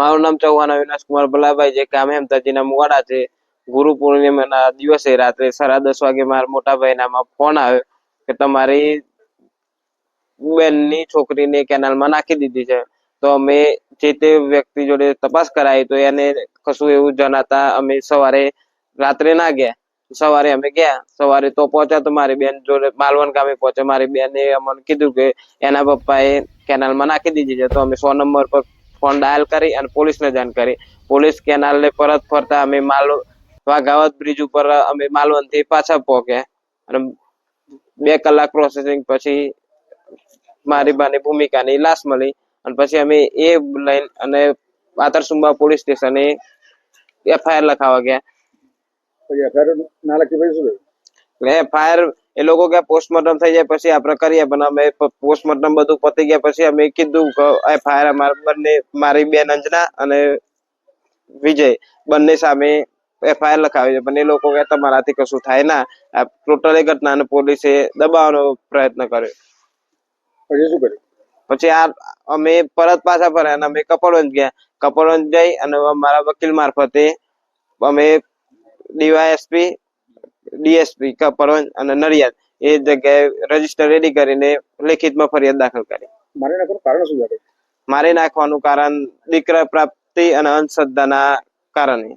મારું નામ ચૌહાણ અવિનાશ કુમાર ભલાભાઈ છે, ગામ હેમતાજીના મુવાડા છે. ગુરુ પૂર્ણિમાના દિવસે રાત્રે સાડા દસ વાગે મારા મોટા ભાઈનામાં ફોન આવ્યો કે તમારી બેનની છોકરીને કેનાલમાં નાખી દીધી છે. તો અમે જે તે વ્યક્તિ જોડે તપાસ કરાવી તો એને કશું એવું જણાતા અમે સવારે રાત્રે ના ગયા. સવારે અમે ગયા. સવારે તો પહોંચ્યા તો મારી બેન જોડે માલવણ ગામે પહોંચ્યા. મારી બેને અમને કીધું કે એના પપ્પાએ કેનાલમાં નાખી દીધી છે. તો અમે સો નંબર પર ફોન ડાયલ કરી અને પોલીસને જાણ કરી. પોલીસ કેનાલને પરત ફરતા અમે માલ વાઘાવત બ્રિજ ઉપર અમે માલવણથી પાછા પહોંચ્યા અને બે કલાક પ્રોસેસિંગ પછી મારી બાની ભૂમિકાની લાશ મળી. અને પછી અમે એ લઈને અને પાતરસુંબા પોલીસ સ્ટેશને એફઆઈઆર લખાવા ગયા. એફઆઈઆર ના લખી પછી શું એફઆઈઆર એ લોકો કે પોસ્ટમોર્ટમ થઈ જાય પછી આપણે કરીએ પણ અમે પોસ્ટમોર્ટમ બધું પતી ગયા પછી અમે કીધું કે એફઆઈઆર અમારા બંને મારી બેન અંજના અને વિજય બંને સામે એફઆઈઆર લખાવી છે. પણ એ લોકો કે તમારાથી કશું થાય ના. આ ટોટલી ઘટનાને પોલીસે દબાવવાનો પ્રયત્ન કર્યો. પછી શું કર્યું? પછી આ અમે પરત પાછા ફર્યા અને અમે કપડવંજ ગયા. કપડવંજ જઈ અને મારા વકીલ મારફતે અમે ડીવાયએસપી ડીએસપી કપડવંજ અને નડિયાદ એ જગ્યાએ રજિસ્ટર રેડી કરીને લેખિતમાં ફરિયાદ દાખલ કરી. મારી નાખવાનું કારણ શું મારે નાખવાનું કારણ દીકરા પ્રાપ્તિ અને અંધશ્રદ્ધાના કારણે.